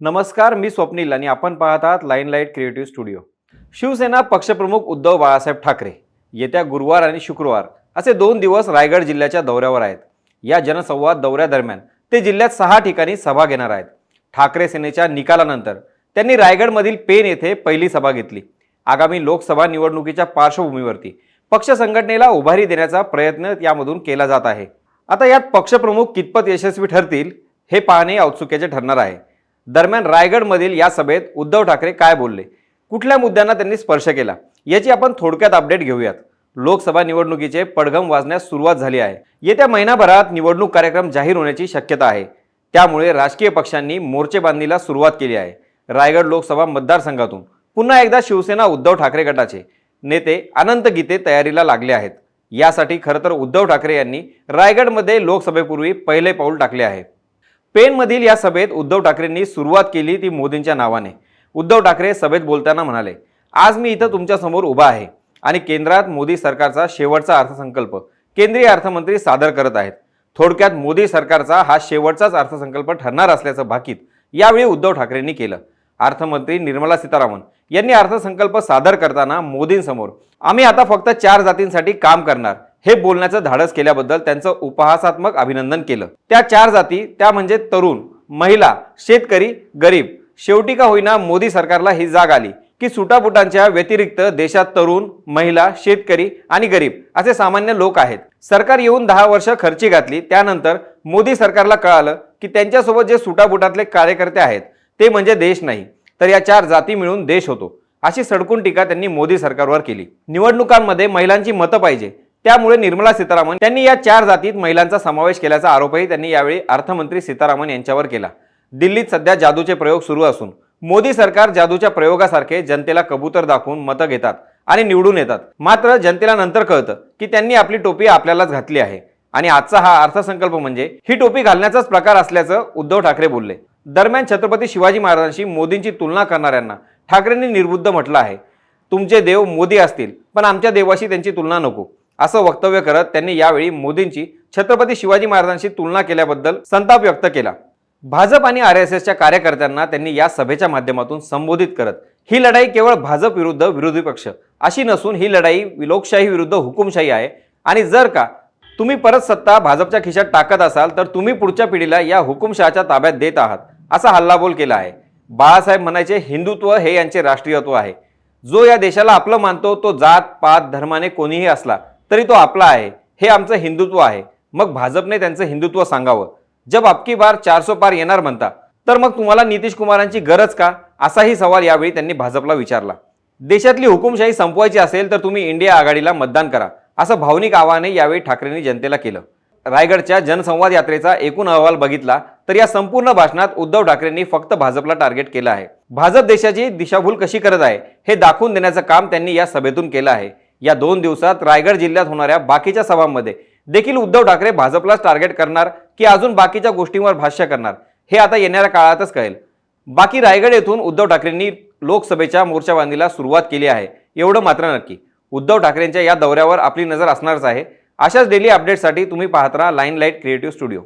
नमस्कार मी स्वप्नील आणि आपण पाहत आहात line light creative studio. Shiv Sena पक्षप्रमुख उद्धव बाळासाहेब ठाकरे येत्या गुरुवार आणि शुक्रवार असे दोन दिवस रायगड जिल्ह्याच्या दौऱ्यावर आहेत. या जनसंवाद दौऱ्यादरम्यान ते जिल्ह्यात सहा ठिकाणी सभा घेणार आहेत. ठाकरे सेनेच्या निकालानंतर त्यांनी रायगडमधील पेन येथे पहिली सभा घेतली. आगामी लोकसभा निवडणुकीच्या पार्श्वभूमीवरती पक्ष संघटनेला उभारी देण्याचा प्रयत्न यामधून केला जात आहे. आता यात पक्षप्रमुख कितपत यशस्वी ठरतील हे पाहणे औत्सुक्याचे ठरणार आहे. दरम्यान रायगडमधील या सभेत उद्धव ठाकरे काय बोलले? कुठल्या मुद्द्यांना त्यांनी स्पर्श केला? याची आपण थोडक्यात अपडेट घेऊयात. लोकसभा निवडणुकीचे पडघम वाजण्यास सुरुवात झाली आहे. येत्या महिनाभरात निवडणूक कार्यक्रम जाहीर होण्याची शक्यता आहे. त्यामुळे राजकीय पक्षांनी मोर्चेबांधणीला सुरुवात केली आहे. रायगड लोकसभा मतदारसंघातून. पुन्हा एकदा शिवसेना उद्धव ठाकरे गटाचे. नेते अनंत गीते तयारीला लागले आहेत. यासाठी खरं तर उद्धव ठाकरे यांनी रायगडमध्ये लोकसभेपूर्वी पहिले पाऊल टाकले आहे. स्पेनमधील या सभेत उद्धव ठाकरेंनी सुरुवात केली ती मोदींच्या नावाने. उद्धव ठाकरे सभेत बोलताना म्हणाले आज मी इथं तुमच्यासमोर उभा आहे आणि केंद्रात मोदी सरकारचा शेवटचा अर्थसंकल्प केंद्रीय अर्थमंत्री सादर करत आहेत. थोडक्यात मोदी सरकारचा हा शेवटचाच अर्थसंकल्प ठरणार असल्याचं भाकीत यावेळी उद्धव ठाकरेंनी केलं. अर्थमंत्री निर्मला सीतारामन यांनी अर्थसंकल्प सादर करताना मोदींसमोर आम्ही आता फक्त चार जातींसाठी काम करणार. हे बोलण्याचं धाडस केल्याबद्दल त्यांचं उपहासात्मक अभिनंदन केलं. त्या चार जाती त्या म्हणजे तरुण महिला शेतकरी गरीब. शेवटी का होईना मोदी सरकारला ही जाग आली की सुटापुटांच्या व्यतिरिक्त देशात तरुण महिला शेतकरी आणि गरीब असे सामान्य लोक आहेत. सरकार येऊन दहा वर्ष खर्ची घातली त्यानंतर मोदी सरकारला कळालं की त्यांच्यासोबत जे सुटाबुटातले कार्यकर्ते आहेत ते म्हणजे देश नाही. तर या चार जाती मिळून देश होतो. अशी सडकून टीका त्यांनी मोदी सरकारवर केली. निवडणुकांमध्ये महिलांची मतं पाहिजे. त्यामुळे निर्मला सीतारामन त्यांनी या चार जातीत महिलांचा समावेश केल्याचा आरोपही त्यांनी यावेळी अर्थमंत्री सीतारामन यांच्यावर केला. दिल्लीत सध्या जादूचे प्रयोग सुरू असून मोदी सरकार जादूच्या प्रयोगासारखे जनतेला कबूतर दाखवून मतं घेतात आणि निवडून येतात. मात्र जनतेला नंतर कळतं की त्यांनी आपली टोपी आपल्यालाच घातली आहे. आणि आजचा हा अर्थसंकल्प म्हणजे ही टोपी घालण्याचाच प्रकार असल्याचं उद्धव ठाकरे बोलले. दरम्यान छत्रपती शिवाजी महाराजांशी मोदींची तुलना करणाऱ्यांना ठाकरेंनी निर्बुद्ध म्हटलं आहे. तुमचे देव मोदी असतील पण आमच्या देवाशी त्यांची तुलना नको. असं वक्तव्य करत त्यांनी यावेळी मोदींची छत्रपती शिवाजी महाराजांशी तुलना केल्याबद्दल संताप व्यक्त केला. भाजप आणि आर एस एसच्या कार्यकर्त्यांना त्यांनी या सभेच्या माध्यमातून संबोधित करत ही लढाई केवळ भाजप विरुद्ध विरोधी पक्ष. अशी नसून ही लढाई लोकशाही विरुद्ध हुकुमशाही आहे. आणि जर का तुम्ही परत सत्ता भाजपच्या खिशात टाकत असाल तर तुम्ही पुढच्या पिढीला या हुकुमशहाच्या ताब्यात देत आहात असा हल्लाबोल केला आहे. बाळासाहेब म्हणायचे हिंदुत्व हे यांचे राष्ट्रीयत्व आहे. जो या देशाला आपलं मानतो तो जात पात धर्माने कोणीही असला तरी तो आपला आहे. हे आमचं हिंदुत्व आहे. मग भाजपने त्यांचं हिंदुत्व सांगावं. जब आपकी बार चारसो पार येणार म्हणता. तर मग तुम्हाला नितीश कुमारांची गरज का? असाही सवाल यावेळी त्यांनी भाजपला विचारला. देशातली हुकुमशाही संपवायची असेल तर तुम्ही इंडिया आघाडीला मतदान करा असं भावनिक आवाहनही यावेळी ठाकरेंनी जनतेला केलं. रायगडच्या जनसंवाद यात्रेचा एकूण अहवाल बघितला तर या संपूर्ण भाषणात उद्धव ठाकरेंनी फक्त भाजपला टार्गेट केलं आहे. भाजप देशाची दिशाभूल कशी करत आहे हे दाखवून देण्याचं काम त्यांनी या सभेतून केलं आहे. या दोन दिवसात रायगड जिल्ह्यात होणाऱ्या बाकीच्या सभांमध्ये देखील उद्धव ठाकरे भाजपलाच टार्गेट करणार की अजून बाकीच्या गोष्टींवर भाष्य करणार? हे आता येणाऱ्या काळातच कळेल. बाकी रायगड येथून उद्धव ठाकरेंनी लोकसभेच्या मोर्चाबांधीला सुरुवात केली आहे. एवढं मात्र नक्की. उद्धव ठाकरेंच्या या दौऱ्यावर आपली नजर असणारच आहे. अशाच डेली अपडेटसाठी तुम्ही पाहत राहा लाईन लाइट क्रिएटिव्ह स्टुडिओ.